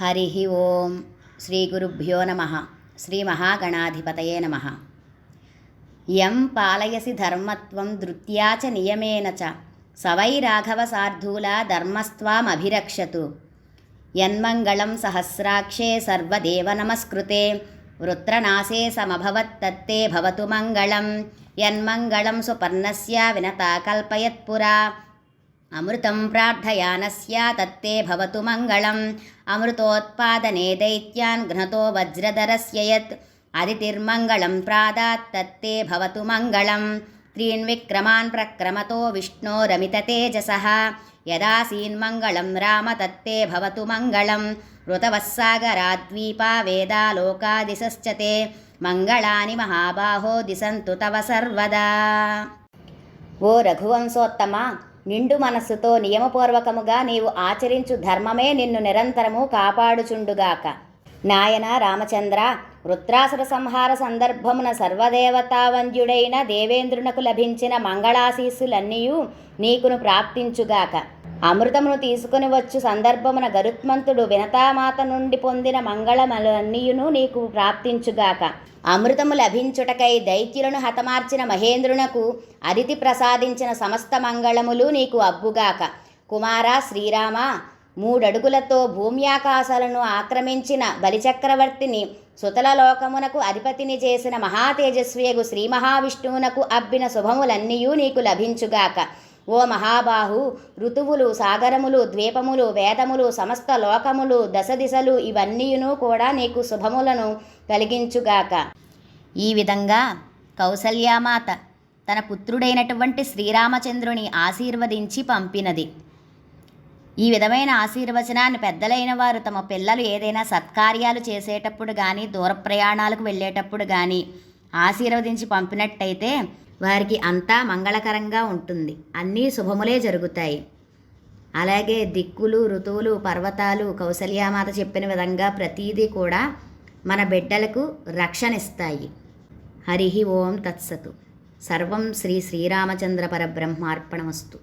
హరి ఓం శ్రీ గురుభ్యో నమ. శ్రీ మహాగణాధిపతయే నమ. యం పాలయసి ధర్మత్వం ధృత్యా చ నియమేన చ. సవై రాఘవ సార్ధూల ధర్మస్వామభిరక్షతు యన్మంగళం సహస్రాక్షే సర్వదేవనమస్కృతే వృత్రనాశే సమభవత్తత్తే భవతు మంగళం. యన్మంగళం సుపర్ణస్య వినతా కల్పయత్పురా అమృతం ప్రార్థయానస్య తత్తే భవతు మంగళం. అమృతోత్పాదనే దైత్యాన్ ఘ్నతో వజ్రధరస్య యత్ అదితిర్మంగళం ప్రాదాత్ తత్తే భవతు మంగళం. త్రీన్ విక్రమాన్ ప్రక్రమతో విష్ణోరమిత తేజసః. యదాసీన్మంగళం రామ తత్తే భవతు మంగళం. ఋతవస్సాగరాద్వీపా వేదాలోకాదిశశ్చ తే మంగళాని మహాబాహో దిశంతు తవ సర్వదా. ఓ రఘువంశోత్తమ నిండు మనస్సుతో నియమపూర్వకముగా నీవు ఆచరించు ధర్మమే నిన్ను నిరంతరము కాపాడుచుండుగాక. నాయన రామచంద్ర వృత్రాసుర సంహార సందర్భమున సర్వదేవతావంద్యుడైన దేవేంద్రునకు లభించిన మంగళాశీస్సులన్నీయు నీకును ప్రాప్తించుగాక. అమృతమును తీసుకుని వచ్చు సందర్భమున గరుత్మంతుడు వినతామాత నుండి పొందిన మంగళములన్నీయును నీకు ప్రాప్తించుగాక. అమృతము లభించుటకై దైత్యులను హతమార్చిన మహేంద్రునకు అదితి ప్రసాదించిన సమస్త మంగళములు నీకు అబ్బుగాక. కుమార శ్రీరామ మూడడుగులతో భూమ్యాకాశాలను ఆక్రమించిన బలిచక్రవర్తిని సుతల లోకమునకు అధిపతిని చేసిన మహాతేజస్వియగు శ్రీ మహావిష్ణువునకు అబ్బిన శుభములన్నీయూ నీకు లభించుగాక. ఓ మహాబాహు ఋతువులు సాగరములు ద్వీపములు వేదములు సమస్త లోకములు దశ దిశలు ఇవన్నీయును కూడా నీకు శుభములను కలిగించుగాక. ఈ విధంగా కౌసల్యామాత తన పుత్రుడైనటువంటి శ్రీరామచంద్రుని ఆశీర్వదించి పంపినది. ఈ విధమైన ఆశీర్వచనాన్ని పెద్దలైన వారు తమ పిల్లలు ఏదైనా సత్కార్యాలు చేసేటప్పుడు కానీ దూర ప్రయాణాలకు వెళ్ళేటప్పుడు కానీ ఆశీర్వదించి పంపినట్టయితే వారికి అంతా మంగళకరంగా ఉంటుంది. అన్నీ శుభములే జరుగుతాయి. అలాగే దిక్కులు ఋతువులు పర్వతాలు కౌసల్యామాత చెప్పిన విధంగా ప్రతీదీ కూడా మన బిడ్డలకు రక్షణిస్తాయి హరి ఓం తత్సతు. సర్వం శ్రీ శ్రీరామచంద్ర పరబ్రహ్మార్పణమస్తు.